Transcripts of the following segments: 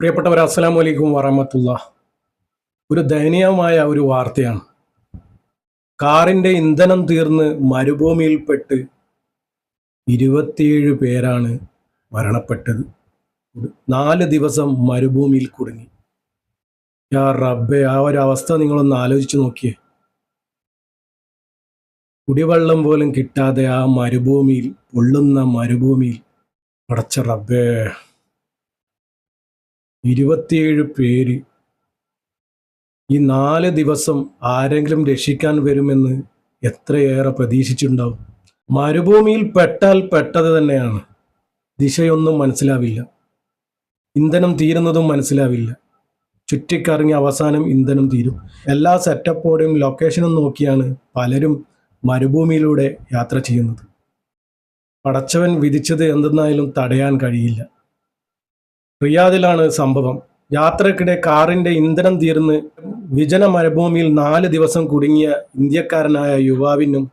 പ്രിയപ്പെട്ടവർ അസ്സലാം വലൈക്കും വറഹമത്തുള്ള ഒരു ദയനീയമായ ഒരു വാർത്തയാണ്. കാറിന്റെ ഇന്ധനം തീർന്ന് മരുഭൂമിയിൽപ്പെട്ട് ഇരുപത്തിയേഴ് പേരാണ് മരണപ്പെട്ടത്. നാല് ദിവസം മരുഭൂമിയിൽ കുടുങ്ങി. യാ റബ്ബെ ആ ഒരു അവസ്ഥ നിങ്ങളൊന്ന് ആലോചിച്ച് നോക്കിയേ. കുടിവെള്ളം പോലും കിട്ടാതെ ആ മരുഭൂമിയിൽ പൊള്ളുന്ന മരുഭൂമിയിൽ പടച്ച റബ്ബേ. ഇരുപത്തിയേഴ് പേര്. ഈ നാല് ദിവസം ആരെങ്കിലും രക്ഷിക്കാൻ വരുമെന്ന് എത്രയേറെ പ്രതീക്ഷിച്ചിട്ടുണ്ടാവും. മരുഭൂമിയിൽ പെട്ടാൽ പെട്ടത് തന്നെയാണ്. ദിശയൊന്നും മനസ്സിലാവില്ല. ഇന്ധനം തീരുന്നതും മനസ്സിലാവില്ല. ചുറ്റിക്കറങ്ങി അവസാനം ഇന്ധനം തീരും. എല്ലാ സെറ്റപ്പോടെയും ലൊക്കേഷനും നോക്കിയാണ് പലരും മരുഭൂമിയിലൂടെ യാത്ര ചെയ്യുന്നത്. പടച്ചവൻ വിധിച്ചത് എന്തെന്നായാലും തടയാൻ കഴിയില്ല. റിയാദിലാണ് സംഭവം. യാത്രക്കിടെ കാറിന്റെ ഇന്ധനം തീർന്ന് വിജന മരുഭൂമിയിൽ നാല് ദിവസം കുടുങ്ങിയ ഇന്ത്യക്കാരനായ യുവാവിനും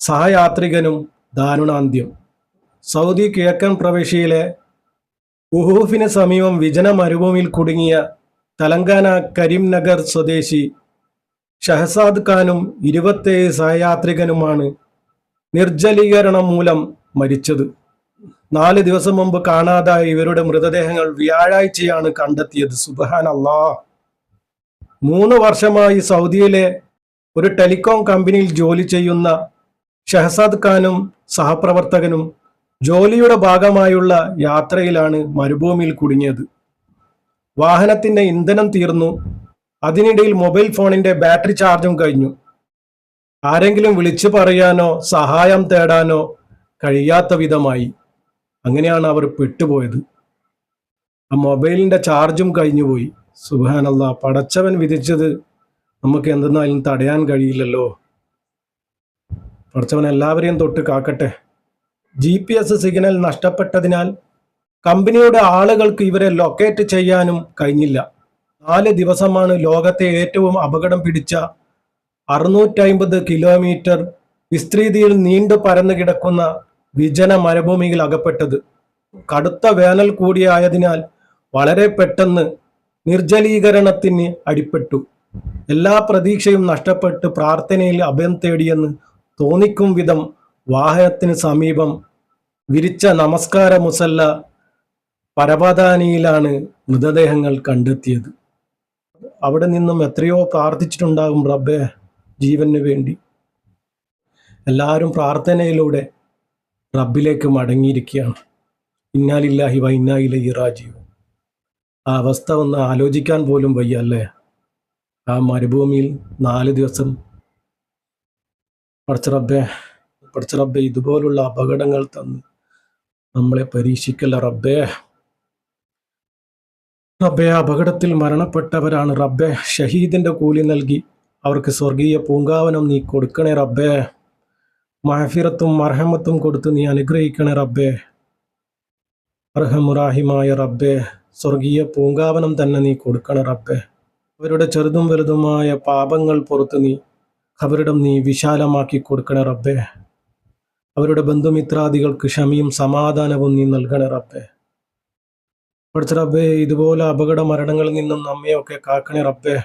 സഹയാത്രികനും ദാരുണാന്ത്യം. സൗദി കിഴക്കൻ പ്രവിശ്യയിലെ ഉഹൂഫിന് സമീപം വിജന മരുഭൂമിയിൽ കുടുങ്ങിയ തെലങ്കാന കരീംനഗർ സ്വദേശി ഷഹസാദ് ഖാനും ഇരുപത്തേഴ് സഹയാത്രികനുമാണ് നിർജലീകരണം മൂലം മരിച്ചത്. നാല് ദിവസം മുമ്പ് കാണാതായ ഇവരുടെ മൃതദേഹങ്ങൾ വ്യാഴാഴ്ചയാണ് കണ്ടെത്തിയത്. സുബഹാൻ അള്ളാ മൂന്ന് വർഷമായി സൗദിയിലെ ഒരു ടെലികോം കമ്പനിയിൽ ജോലി ചെയ്യുന്ന ഷഹസാദ് ഖാനും സഹപ്രവർത്തകനും ജോലിയുടെ ഭാഗമായുള്ള യാത്രയിലാണ് മരുഭൂമിയിൽ കുടുങ്ങിയത്. വാഹനത്തിന്റെ ഇന്ധനം തീർന്നു. അതിനിടയിൽ മൊബൈൽ ഫോണിന്റെ ബാറ്ററി ചാർജും കഴിഞ്ഞു. ആരെങ്കിലും വിളിച്ചു പറയാനോ സഹായം തേടാനോ കഴിയാത്ത വിധമായി. അങ്ങനെയാണ് അവർ പെട്ടുപോയത്. ആ മൊബൈലിന്റെ ചാർജും കഴിഞ്ഞുപോയി സുബാനല്ല പടച്ചവൻ വിധിച്ചത് നമുക്ക് എന്തെന്നാലും തടയാൻ കഴിയില്ലല്ലോ. പടച്ചവൻ എല്ലാവരെയും തൊട്ട് കാക്കട്ടെ. ജി പി എസ് സിഗ്നൽ നഷ്ടപ്പെട്ടതിനാൽ കമ്പനിയുടെ ആളുകൾക്ക് ഇവരെ ലൊക്കേറ്റ് ചെയ്യാനും കഴിഞ്ഞില്ല. നാല് ദിവസമാണ് ലോകത്തെ ഏറ്റവും അപകടം പിടിച്ച അറുന്നൂറ്റമ്പത് കിലോമീറ്റർ വിസ്തൃതിയിൽ നീണ്ടു പരന്നു കിടക്കുന്ന വിജന മരുഭൂമിയിൽ അകപ്പെട്ടത്. കടുത്ത വേനൽ കൂടിയായതിനാൽ വളരെ പെട്ടെന്ന് നിർജലീകരണത്തിന് അടിപ്പെട്ടു. എല്ലാ പ്രതീക്ഷയും നഷ്ടപ്പെട്ട് പ്രാർത്ഥനയിൽ അഭയം തേടിയെന്ന് തോന്നിക്കും വിധം വാഹനത്തിന് സമീപം വിരിച്ച നമസ്കാര മുസല്ല പരപതാനിയിലാണ് മൃതദേഹങ്ങൾ കണ്ടെത്തിയത്. അവിടെ നിന്നും എത്രയോ പ്രാർത്ഥിച്ചിട്ടുണ്ടാകും റബ്ബെ ജീവന് വേണ്ടി. എല്ലാവരും പ്രാർത്ഥനയിലൂടെ റബ്ബിലേക്ക് മടങ്ങിയിരിക്കുകയാണ്. ഇന്നാലില്ലാഹി വ ഇന്നായിലെ ഇറാജീവ് ആ അവസ്ഥ ഒന്ന് ആലോചിക്കാൻ പോലും വയ്യ അല്ലേ? ആ മരുഭൂമിയിൽ നാല് ദിവസം പടച്ചറബ്ബെ പടച്ചറബ്ബെ ഇതുപോലുള്ള അപകടങ്ങൾ തന്ന് നമ്മളെ പരീക്ഷിക്കല്ല റബ്ബേ. റബ്ബെ അപകടത്തിൽ മരണപ്പെട്ടവരാണ് റബ്ബെ. ഷഹീദിന്റെ കൂലി നൽകി അവർക്ക് സ്വർഗീയ പൂങ്കാവനം നീ കൊടുക്കണേ റബ്ബേ. മഹഫിറത്തും മർഹമത്തും കൊടുത്ത് നീ അനുഗ്രഹിക്കണേ റബ്ബേ. അർഹമുറാഹിമായ റബ്ബേ സ്വർഗീയ പൂങ്കാവനം തന്നെ നീ കൊടുക്കണ റബ്ബേ. അവരുടെ ചെറുതും വലുതുമായ പാപങ്ങൾ പുറത്ത് നീ അവരിടം നീ വിശാലമാക്കി കൊടുക്കണ റബ്ബേ. അവരുടെ ബന്ധുമിത്രാദികൾക്ക് ക്ഷമയും സമാധാനവും നീ നൽകണ റബ്ബേ. പഠിച്ച റബ്ബേ ഇതുപോലെ അപകട മരണങ്ങളിൽ നിന്നും നമ്മയൊക്കെ കാക്കണേ റബ്ബേ.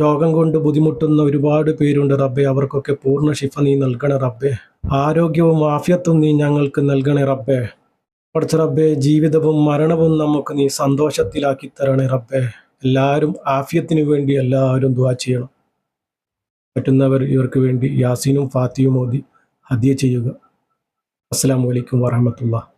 രോഗം കൊണ്ട് ബുദ്ധിമുട്ടുന്ന ഒരുപാട് പേരുണ്ട് റബ്ബെ. അവർക്കൊക്കെ പൂർണ ശിഫ നീ നൽകണേ റബ്ബെ. ആരോഗ്യവും ആഫ്യത്തും നീ ഞങ്ങൾക്ക് നൽകണേ റബ്ബെ. പഠിച്ച റബ്ബെ ജീവിതവും മരണവും നമുക്ക് നീ സന്തോഷത്തിലാക്കി തരണേ റബ്ബെ. എല്ലാവരും ആഫ്യത്തിന് വേണ്ടി എല്ലാവരും ദുവാ ചെയ്യണം. പറ്റുന്നവർ ഇവർക്ക് വേണ്ടി യാസീനും ഫാത്തിയും മോദി ഹദ്യ ചെയ്യുക. അസ്സാം വലൈക്കും വാഹമത്തുള്ള